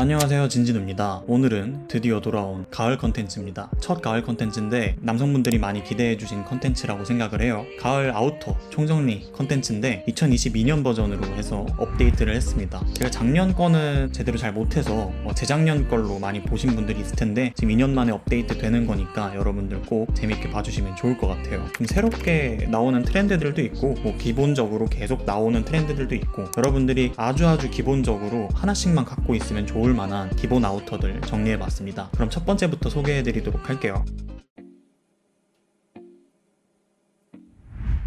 안녕하세요 진진우입니다. 오늘은 드디어 돌아온 가을 컨텐츠입니다. 첫 가을 컨텐츠인데 남성분들이 많이 기대해주신 컨텐츠라고 생각을 해요. 가을 아우터 총정리 컨텐츠인데 2022년 버전으로 해서 업데이트를 했습니다. 제가 작년 거는 제대로 잘 못해서 어, 재작년 걸로 많이 보신 분들이 있을 텐데 지금 2년 만에 업데이트 되는 거니까 여러분들 꼭 재밌게 봐주시면 좋을 것 같아요. 좀 새롭게 나오는 트렌드들도 있고 뭐 기본적으로 계속 나오는 트렌드들도 있고 여러분들이 아주 아주 기본적으로 하나씩만 갖고 있으면 좋을 만한 기본 아우터들 정리해봤습니다. 그럼 첫 번째부터 소개해드리도록 할게요.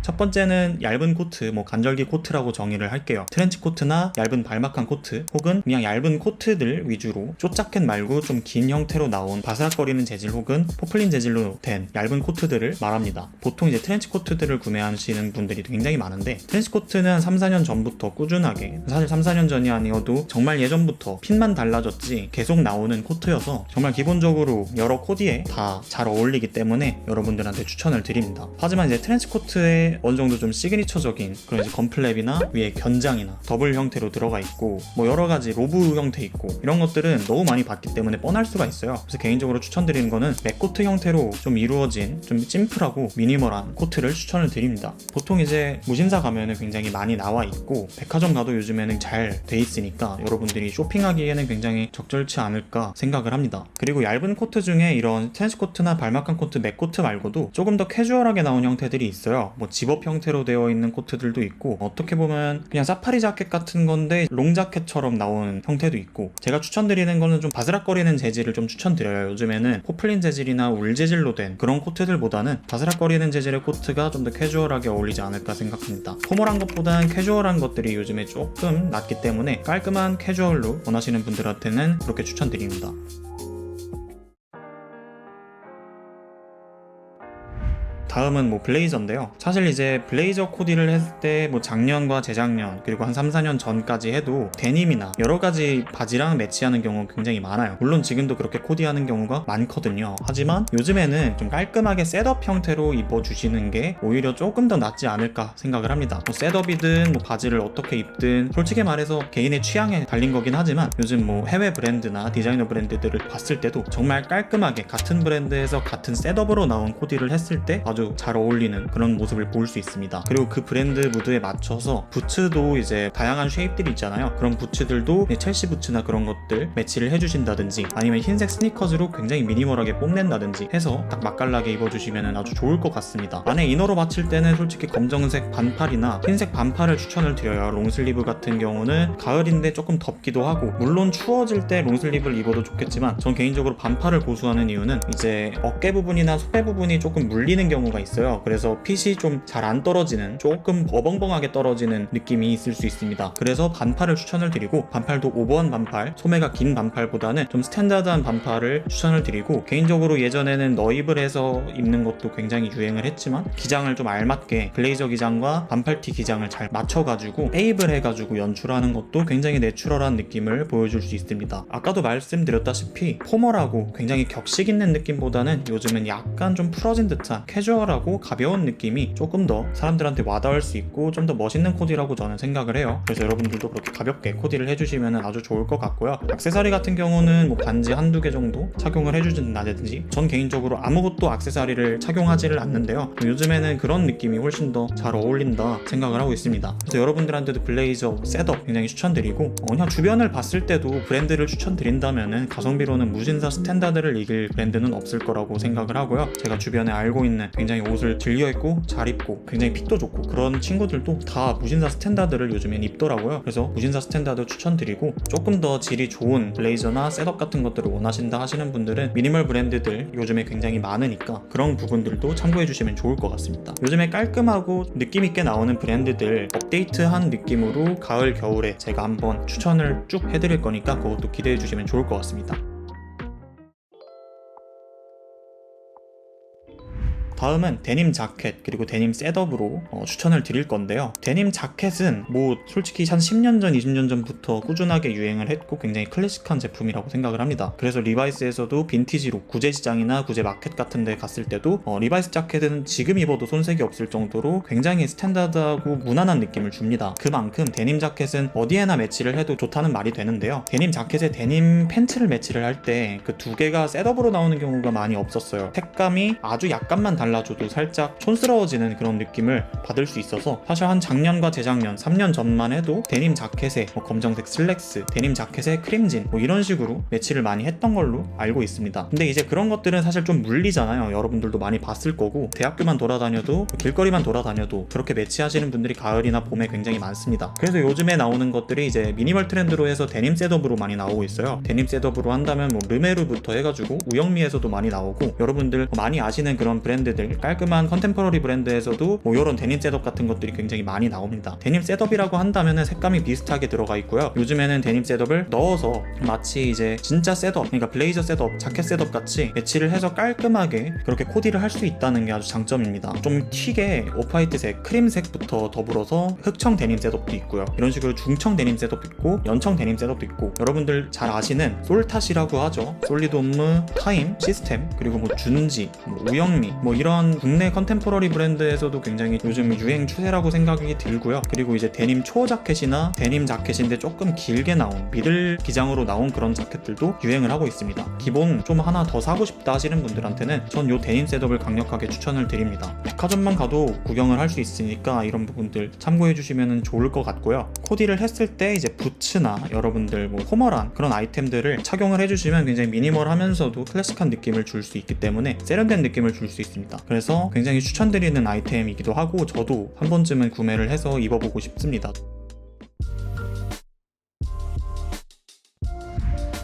첫 번째는 얇은 코트, 뭐 간절기 코트라고 정의를 할게요. 트렌치 코트나 얇은 발막한 코트, 혹은 그냥 얇은 코트들 위주로 쪼짜켓 말고 좀 긴 형태로 나온 바스락거리는 재질 혹은 포플린 재질로 된 얇은 코트들을 말합니다. 보통 이제 트렌치 코트들을 구매하시는 분들이 굉장히 많은데 트렌치 코트는 한 3, 4년 전부터 꾸준하게 사실 3, 4년 전이 아니어도 정말 예전부터 핀만 달라졌지 계속 나오는 코트여서 정말 기본적으로 여러 코디에 다 잘 어울리기 때문에 여러분들한테 추천을 드립니다. 하지만 이제 트렌치 코트 에 어느 정도 좀 시그니처적인 그런 이제 건플랩이나 위에 견장이나 더블 형태로 들어가 있고 뭐 여러 가지 로브 형태 있고 이런 것들은 너무 많이 봤기 때문에 뻔할 수가 있어요. 그래서 개인적으로 추천드리는 거는 맥코트 형태로 좀 이루어진 좀 심플하고 미니멀한 코트를 추천을 드립니다. 보통 이제 무신사 가면은 굉장히 많이 나와 있고 백화점 가도 요즘에는 잘 돼 있으니까 여러분들이 쇼핑하기에는 굉장히 적절치 않을까 생각을 합니다. 그리고 얇은 코트 중에 이런 텐스 코트나 발막한 코트, 맥코트 말고도 조금 더 캐주얼하게 나온 형태들이 있어요. 뭐 집업 형태로 되어 있는 코트들도 있고 어떻게 보면 그냥 사파리 자켓 같은 건데 롱 자켓처럼 나온 형태도 있고 제가 추천드리는 거는 좀 바스락거리는 재질을 좀 추천드려요. 요즘에는 포플린 재질이나 울 재질로 된 그런 코트들보다는 바스락거리는 재질의 코트가 좀 더 캐주얼하게 어울리지 않을까 생각합니다. 포멀한 것보단 캐주얼한 것들이 요즘에 조금 낫기 때문에 깔끔한 캐주얼로 원하시는 분들한테는 그렇게 추천드립니다. 다음은 뭐 블레이저인데요. 사실 이제 블레이저 코디를 했을 때 뭐 작년과 재작년 그리고 한 3, 4년 전까지 해도 데님이나 여러 가지 바지랑 매치하는 경우가 굉장히 많아요. 물론 지금도 그렇게 코디하는 경우가 많거든요. 하지만 요즘에는 좀 깔끔하게 셋업 형태로 입어주시는 게 오히려 조금 더 낫지 않을까 생각을 합니다. 뭐 셋업이든 뭐 바지를 어떻게 입든 솔직히 말해서 개인의 취향에 달린 거긴 하지만 요즘 뭐 해외 브랜드나 디자이너 브랜드들을 봤을 때도 정말 깔끔하게 같은 브랜드에서 같은 셋업으로 나온 코디를 했을 때 아주 잘 어울리는 그런 모습을 볼 수 있습니다. 그리고 그 브랜드 무드에 맞춰서 부츠도 이제 다양한 쉐입들이 있잖아요. 그런 부츠들도 첼시 부츠나 그런 것들 매치를 해주신다든지 아니면 흰색 스니커즈로 굉장히 미니멀하게 뽐낸다든지 해서 딱 맛깔나게 입어주시면 아주 좋을 것 같습니다. 안에 이너로 맞출 때는 솔직히 검정색 반팔이나 흰색 반팔을 추천을 드려요. 롱슬리브 같은 경우는 가을인데 조금 덥기도 하고 물론 추워질 때 롱슬리브를 입어도 좋겠지만 전 개인적으로 반팔을 고수하는 이유는 이제 어깨 부분이나 소매 부분이 조금 물리는 경우 가 있어요. 그래서 핏이 좀 잘 안 떨어지는 조금 어벙벙하게 떨어지는 느낌이 있을 수 있습니다. 그래서 반팔을 추천을 드리고 반팔도 오버한 반팔, 소매가 긴 반팔보다는 좀 스탠다드한 반팔을 추천을 드리고 개인적으로 예전에는 너입을 해서 입는 것도 굉장히 유행을 했지만 기장을 좀 알맞게 블레이저 기장과 반팔티 기장을 잘 맞춰가지고 페입을 해가지고 연출하는 것도 굉장히 내추럴한 느낌을 보여줄 수 있습니다. 아까도 말씀드렸다시피 포멀하고 굉장히 격식 있는 느낌보다는 요즘은 약간 좀 풀어진 듯한 캐주얼 하고 가벼운 느낌이 조금 더 사람들한테 와닿을 수 있고 좀 더 멋있는 코디라고 저는 생각을 해요. 그래서 여러분들도 그렇게 가볍게 코디를 해주시면 아주 좋을 것 같고요. 액세서리 같은 경우는 뭐 반지 한두 개 정도 착용을 해주신다든지 전 개인적으로 아무것도 액세서리를 착용하지를 않는데요. 요즘에는 그런 느낌이 훨씬 더 잘 어울린다 생각을 하고 있습니다. 그래서 여러분들한테도 블레이저 셋업 굉장히 추천드리고 어, 그냥 주변을 봤을 때도 브랜드를 추천드린다면은 가성비로는 무신사 스탠다드를 이길 브랜드는 없을 거라고 생각을 하고요. 제가 주변에 알고 있는 굉장히 옷을 즐겨 입고 잘 입고 굉장히 핏도 좋고 그런 친구들도 다 무신사 스탠다드를 요즘엔 입더라고요. 그래서 무신사 스탠다드 추천드리고 조금 더 질이 좋은 블레이저나 셋업 같은 것들을 원하신다 하시는 분들은 미니멀 브랜드들 요즘에 굉장히 많으니까 그런 부분들도 참고해 주시면 좋을 것 같습니다. 요즘에 깔끔하고 느낌 있게 나오는 브랜드들 업데이트한 느낌으로 가을 겨울에 제가 한번 추천을 쭉 해드릴 거니까 그것도 기대해 주시면 좋을 것 같습니다. 다음은 데님 자켓 그리고 데님 셋업으로 어, 추천을 드릴 건데요. 데님 자켓은 뭐 솔직히 한 10년 전, 20년 전부터 꾸준하게 유행을 했고 굉장히 클래식한 제품이라고 생각을 합니다. 그래서 리바이스에서도 빈티지로 구제 시장이나 구제 마켓 같은 데 갔을 때도 어, 리바이스 자켓은 지금 입어도 손색이 없을 정도로 굉장히 스탠다드하고 무난한 느낌을 줍니다. 그만큼 데님 자켓은 어디에나 매치를 해도 좋다는 말이 되는데요. 데님 자켓에 데님 팬츠를 매치를 할 때 그 두 개가 셋업으로 나오는 경우가 많이 없었어요. 색감이 아주 약간만 달라 져도 살짝 촌스러워지는 그런 느낌을 받을 수 있어서 사실 한 작년과 재작년, 3년 전만 해도 데님 자켓에 뭐 검정색 슬랙스, 데님 자켓에 크림진 뭐 이런 식으로 매치를 많이 했던 걸로 알고 있습니다. 근데 이제 그런 것들은 사실 좀 물리잖아요. 여러분들도 많이 봤을 거고 대학교만 돌아다녀도 길거리만 돌아다녀도 그렇게 매치하시는 분들이 가을이나 봄에 굉장히 많습니다. 그래서 요즘에 나오는 것들이 이제 미니멀 트렌드로 해서 데님 셋업으로 많이 나오고 있어요. 데님 셋업으로 한다면 뭐 르메르부터 해가지고 우영미에서도 많이 나오고 여러분들 많이 아시는 그런 브랜드들 깔끔한 컨템퍼러리 브랜드에서도 뭐 이런 데님 셋업 같은 것들이 굉장히 많이 나옵니다. 데님 셋업이라고 한다면 색감이 비슷하게 들어가 있고요. 요즘에는 데님 셋업을 넣어서 마치 이제 진짜 셋업, 그러니까 블레이저 셋업, 자켓 셋업 같이 매치를 해서 깔끔하게 그렇게 코디를 할 수 있다는 게 아주 장점입니다. 좀 튀게 오프화이트색, 크림색부터 더불어서 흑청 데님 셋업도 있고요. 이런 식으로 중청 데님 셋업도 있고 연청 데님 셋업도 있고 여러분들 잘 아시는 솔탓이라고 하죠. 홈무, 타임, 시스템 그리고 뭐 준지, 뭐 우영미 뭐 이런 국내 컨템포러리 브랜드에서도 굉장히 요즘 유행 추세라고 생각이 들고요. 그리고 이제 데님 초 자켓이나 데님 자켓인데 조금 길게 나온 미들 기장으로 나온 그런 자켓들도 유행을 하고 있습니다. 기본 좀 하나 더 사고 싶다 하시는 분들한테는 전 요 데님 셋업을 강력하게 추천을 드립니다. 백화점만 가도 구경을 할 수 있으니까 이런 부분들 참고해 주시면 좋을 것 같고요. 코디를 했을 때 이제 부츠나 여러분들 뭐 포멀한 그런 아이템들을 착용을 해주시면 굉장히 미니멀하면서도 클래식한 느낌을 줄 수 있기 때문에 세련된 느낌을 줄 수 있습니다. 그래서 굉장히 추천드리는 아이템이기도 하고 저도 한 번쯤은 구매를 해서 입어보고 싶습니다.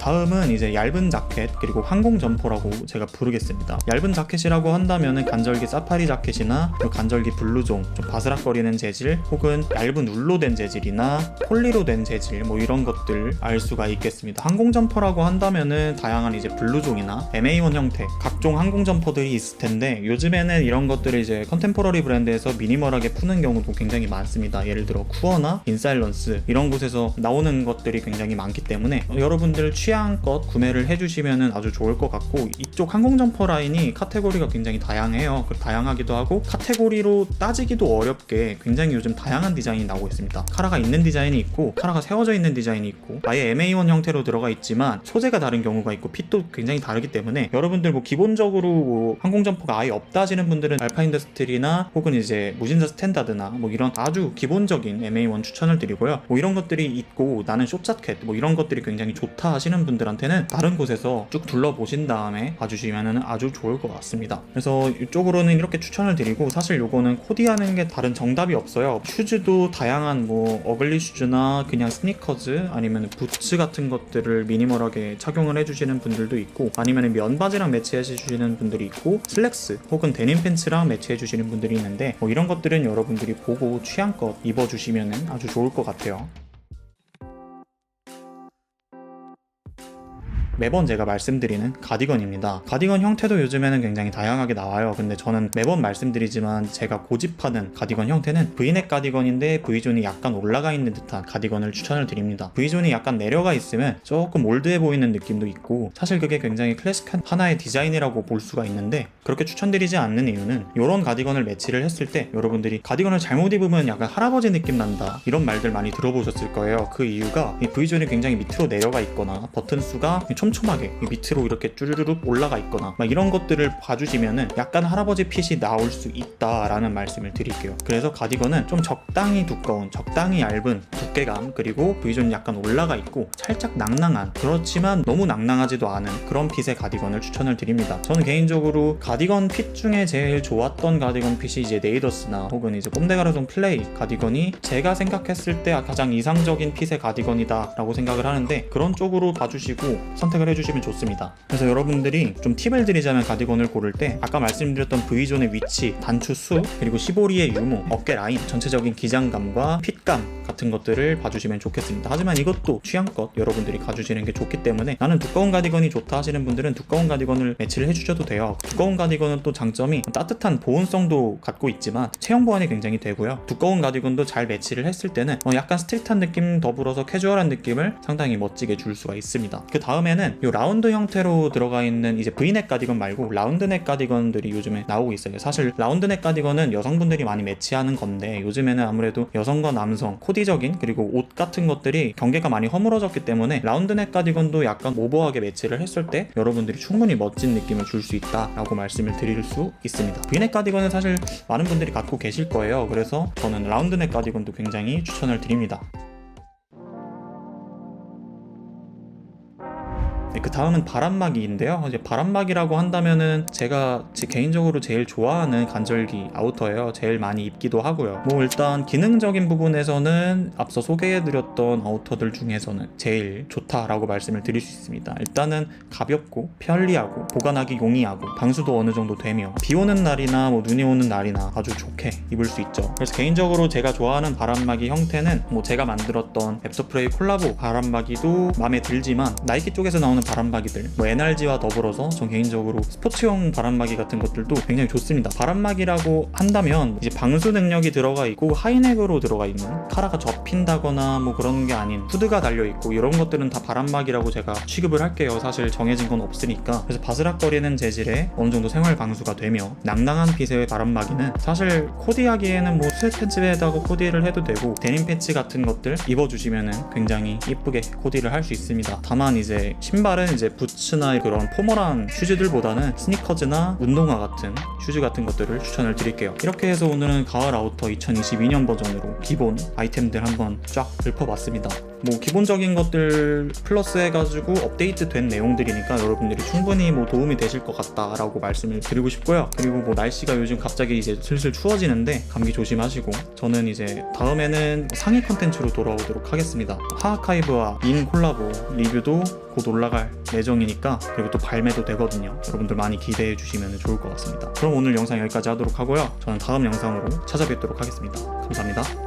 다음은 이제 얇은 자켓 그리고 항공 점퍼라고 제가 부르겠습니다. 얇은 자켓이라고 한다면은 간절기 사파리 자켓이나 그 간절기 블루종 좀 바스락거리는 재질 혹은 얇은 울로 된 재질이나 폴리로 된 재질 뭐 이런 것들 알 수가 있겠습니다. 항공 점퍼라고 한다면은 다양한 이제 블루종이나 MA1 형태 각종 항공 점퍼들이 있을 텐데 요즘에는 이런 것들을 이제 컨템포러리 브랜드에서 미니멀하게 푸는 경우도 굉장히 많습니다. 예를 들어 쿠어나 인사일런스 이런 곳에서 나오는 것들이 굉장히 많기 때문에 여러분들 취향 껏 구매를 해주시면 아주 좋을 것 같고 이쪽 항공 점퍼 라인이 카테고리가 굉장히 다양해요. 그 다양하기도 하고 카테고리로 따지기도 어렵게 굉장히 요즘 다양한 디자인이 나오고 있습니다. 카라가 있는 디자인이 있고 카라가 세워져 있는 디자인이 있고 아예 MA1 형태로 들어가 있지만 소재가 다른 경우가 있고 핏도 굉장히 다르기 때문에 여러분들 뭐 기본적으로 뭐 항공 점퍼가 아예 없다 하시는 분들은 알파 인더스트리나 혹은 이제 무진사 스탠다드나 뭐 이런 아주 기본적인 MA1 추천을 드리고요. 뭐 이런 것들이 있고 나는 숏자켓 뭐 이런 것들이 굉장히 좋다 하시는 분들한테는 다른 곳에서 쭉 둘러보신 다음에 봐주시면 아주 좋을 것 같습니다. 그래서 이쪽으로는 이렇게 추천을 드리고 사실 요거는 코디하는 게 다른 정답이 없어요. 슈즈도 다양한 뭐 어글리 슈즈나 그냥 스니커즈 아니면 부츠 같은 것들을 미니멀하게 착용을 해주시는 분들도 있고 아니면 면바지랑 매치해 주시는 분들이 있고 슬랙스 혹은 데님 팬츠랑 매치해 주시는 분들이 있는데 뭐 이런 것들은 여러분들이 보고 취향껏 입어주시면 아주 좋을 것 같아요. 매번 제가 말씀드리는 가디건입니다. 가디건 형태도 요즘에는 굉장히 다양하게 나와요. 근데 저는 매번 말씀드리지만 제가 고집하는 가디건 형태는 V넥 가디건인데 V존이 약간 올라가 있는 듯한 가디건을 추천을 드립니다. V존이 약간 내려가 있으면 조금 올드해 보이는 느낌도 있고 사실 그게 굉장히 클래식한 하나의 디자인이라고 볼 수가 있는데 그렇게 추천드리지 않는 이유는 이런 가디건을 매치를 했을 때 여러분들이 가디건을 잘못 입으면 약간 할아버지 느낌 난다 이런 말들 많이 들어보셨을 거예요. 그 이유가 이 V존이 굉장히 밑으로 내려가 있거나 버튼 수가 촘촘하게 밑으로 이렇게 쭈르륵 올라가 있거나 막 이런 것들을 봐주시면은 약간 할아버지 핏이 나올 수 있다라는 말씀을 드릴게요. 그래서 가디건은 좀 적당히 두꺼운, 적당히 얇은 두께감 그리고 V존이 약간 올라가 있고 살짝 낭낭한 그렇지만 너무 낭낭하지도 않은 그런 핏의 가디건을 추천을 드립니다. 저는 개인적으로 가 디건 핏 중에 제일 좋았던 가디건 핏이 이제 네이더스나 혹은 이제 꼼데가르송 플레이 가디건이 제가 생각했을 때 가장 이상적인 핏의 가디건이다 라고 생각을 하는데 그런 쪽으로 봐주시고 선택을 해주시면 좋습니다. 그래서 여러분들이 좀 팁을 드리자면 가디건을 고를 때 아까 말씀드렸던 V존의 위치, 단추 수, 그리고 시보리의 유무, 어깨 라인, 전체적인 기장감과 핏감 같은 것들을 봐주시면 좋겠습니다. 하지만 이것도 취향껏 여러분들이 가주시는 게 좋기 때문에 나는 두꺼운 가디건이 좋다 하시는 분들은 두꺼운 가디건을 매치를 해주셔도 돼요. 두꺼운 가디건 은 또 장점이 따뜻한 보온성도 갖고 있지만 체형 보완이 굉장히 되고요. 두꺼운 가디건도 잘 매치를 했을 때는 어, 약간 스트릿한 느낌 더불어서 캐주얼한 느낌을 상당히 멋지게 줄 수가 있습니다. 그 다음에는 이 라운드 형태로 들어가 있는 이제 V넥 가디건 말고 라운드넥 가디건들이 요즘에 나오고 있어요. 사실 라운드넥 가디건은 여성분들이 많이 매치하는 건데 요즘에는 아무래도 여성과 남성 코디적인 그리고 옷 같은 것들이 경계가 많이 허물어졌기 때문에 라운드넥 가디건도 약간 오버하게 매치를 했을 때 여러분들이 충분히 멋진 느낌을 줄 수 있다라고 말씀 을 드릴 수 있습니다. V넥 가디건은 사실 많은 분들이 갖고 계실 거예요. 그래서 저는 라운드넥 가디건도 굉장히 추천을 드립니다. 네, 그 다음은 바람막이인데요. 이제 바람막이라고 한다면은 제가 제 개인적으로 제일 좋아하는 간절기 아우터예요. 제일 많이 입기도 하고요. 뭐 일단 기능적인 부분에서는 앞서 소개해드렸던 아우터들 중에서는 제일 좋다라고 말씀을 드릴 수 있습니다. 일단은 가볍고 편리하고 보관하기 용이하고 방수도 어느 정도 되며 비 오는 날이나 뭐 눈이 오는 날이나 아주 좋게 입을 수 있죠. 그래서 개인적으로 제가 좋아하는 바람막이 형태는 뭐 제가 만들었던 앱서프레이 콜라보 바람막이도 마음에 들지만 나이키 쪽에서 나오는 바람막이들 뭐 NRG와 더불어서 전 개인적으로 스포츠용 바람막이 같은 것들도 굉장히 좋습니다. 바람막이라고 한다면 이제 방수 능력이 들어가 있고 하이넥으로 들어가 있는 카라가 접힌다거나 뭐 그런 게 아닌 후드가 달려 있고 이런 것들은 다 바람막이라고 제가 취급을 할게요. 사실 정해진 건 없으니까 그래서 바스락거리는 재질의 어느 정도 생활 방수가 되며 낭낭한 핏의 바람막이는 사실 코디하기에는 뭐 스웨트 팬츠에다가 코디를 해도 되고 데님 패치 같은 것들 입어주시면은 굉장히 이쁘게 코디를 할 수 있습니다. 다만 이제 신발 은 이제 부츠나 그런 포멀한 슈즈들보다는 스니커즈나 운동화 같은 슈즈 같은 것들을 추천을 드릴게요. 이렇게 해서 오늘은 가을 아우터 2022년 버전으로 기본 아이템들 한번 쫙 읊어봤습니다. 뭐 기본적인 것들 플러스 해가지고 업데이트 된 내용들이니까 여러분들이 충분히 뭐 도움이 되실 것 같다라고 말씀을 드리고 싶고요. 그리고 뭐 날씨가 요즘 갑자기 이제 슬슬 추워지는데 감기 조심하시고 저는 이제 다음에는 상위 컨텐츠로 돌아오도록 하겠습니다. 하하카이브와 인 콜라보 리뷰도 곧 올라갈 예정이니까 그리고 또 발매도 되거든요. 여러분들 많이 기대해 주시면 좋을 것 같습니다. 그럼 오늘 영상 여기까지 하도록 하고요. 저는 다음 영상으로 찾아뵙도록 하겠습니다. 감사합니다.